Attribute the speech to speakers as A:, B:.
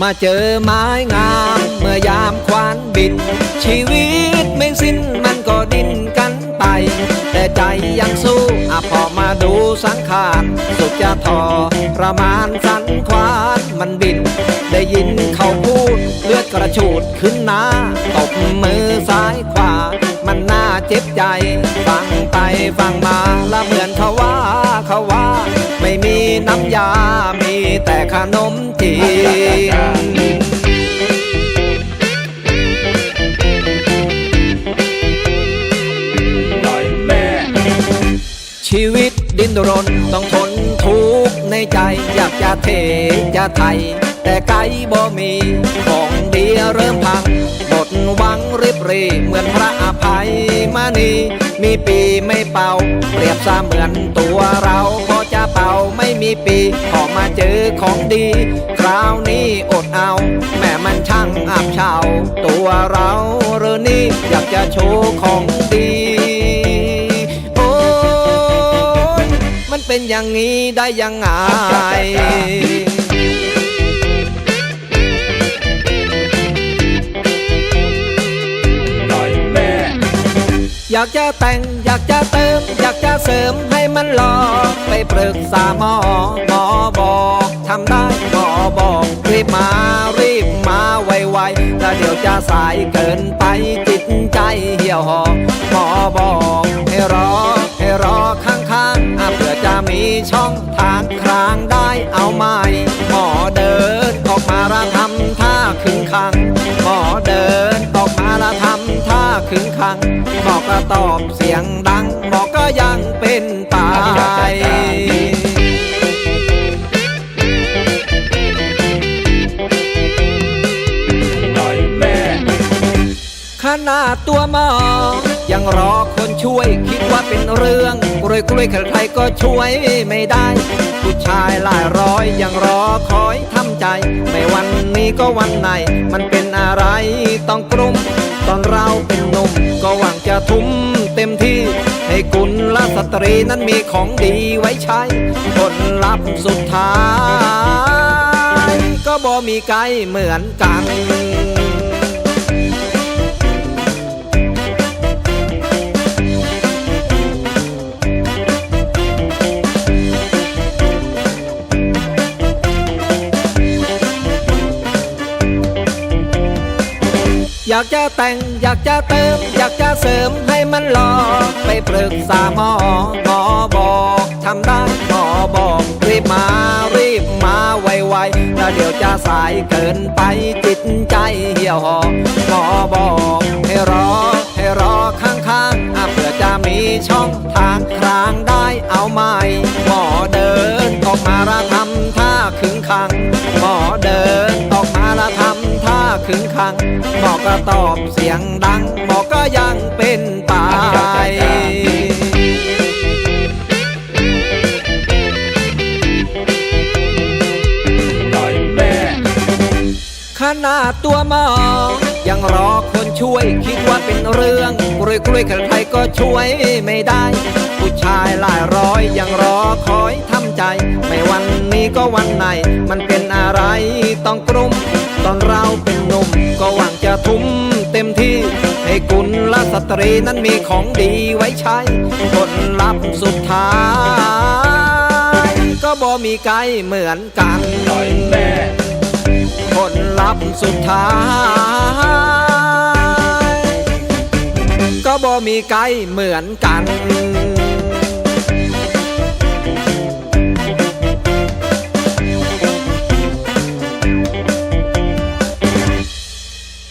A: มาเจอไม้งาม เมื่อยามควานบินชีวิตไม่สิ้นมันก็ดิ้นกันไป แต่ใจยังสู้อะพอมาดูสังขารสุดจะทอประมาณสันควานมันบิน ได้ยินเขาพูด เลือดกระฉูดขึ้นหน้าตบมือซ้ายขวา มันน่าเจ็บใจ ฟังไปฟังมาละเหมือนเขาว่าเขาว่า ไม่มีน้ำยามี แต่ขนมจีน
B: หน่อยแม่
A: ชีวิตดิ้นรนต้องทนทุกข์ในใจอยากจะเทจะไทย แต่ไกลบ่มีของดีเริ่มพังหมดหวังริบหรีเหมือนพระอภัยมานีมีปีไม่เป่า เปรียบเสมือนตัวเราพอจะเป่าไม่มี ปีพอมาเจอของดี คราวนี้อดเอา แม่มันช่างอับเฉาตัวเราเรือนี่อยากจะโชว์ของดี โอ้ยมันเป็นอย่างนี้ได้ยังไง
B: อยา
A: กจะแต่ง อยากจะเติม อยากจะเสริมให้มันหล่อไปปรึกษาหมอหมอบอกทำได้หมอบอกรีบมารีบมาไวๆแล้วเดี๋ยวจะสายเกินไปจิตใจเหี่ยวหอหมอบอกให้รอให้รอข้างๆเพื่อจะมีช่องทางครางได้เอาไหม ท่าขึงขังหมอกก็ตอบเสียงดังหมอกก็ยังเป็นตาย
B: หน่อยแม่
A: ขนาดตัวหมอ ยังรอคนช่วยคิดว่าเป็นเรื่องกล้วยกล้วยใครๆก็ช่วยไม่ได้ ผู้ชายหลายร้อยยังรอคอยทำใจ ไม่วันนี้ก็วันไหน มันเป็นอะไรต้องกลุ้มตอนเราเป็น ตรีนั้นมีของดีไว้ใช้ ผลลัพธ์สุดท้าย ก็บ่มีไกลเหมือนกันอยากจะแต่งอยากจะเติม อยากจะเสริมให้มันหล่อ ปปรึกษาหมอหมอบอกทำได้หมอบอก รีบมารีบมาไวๆแล้วเดี๋ยวจะสายเกินไปจิตใจเหี่ยวหอหมอบอกให้รอให้รอข้างๆเพื่อจะมีช่องทางครางได้เอาไหมหมอเดินออกมาละทำท่าขึงขัง หมอเดินออกมาละทำท่าขึงขังหมอก็ตอบเสียงดังหมอก็ยังเป็นตา ขนาตัวหมอง ยังรอคนช่วยคิดว่าเป็นเรื่องกล้วยกล้วยใครก็ช่วยไม่ได้ ผู้ชายหลายร้อยยังรอคอยทำใจ ไม่วันนี้ก็วันไหน มันเป็นอะไรต้องกลุ้มตอนเราเป็นหนุ่มก็หวังจะทุ่มเต็มที่ ให้กุลละสตรีนั้นมีของดีไว้ใช้ผลลัพธ์สุดท้าย ก็บ่มีไกลเหมือนกัน
B: หน่อยแม่
A: ผลลัพธ์สุดท้าย ก็บ่มีไกลเหมือนกัน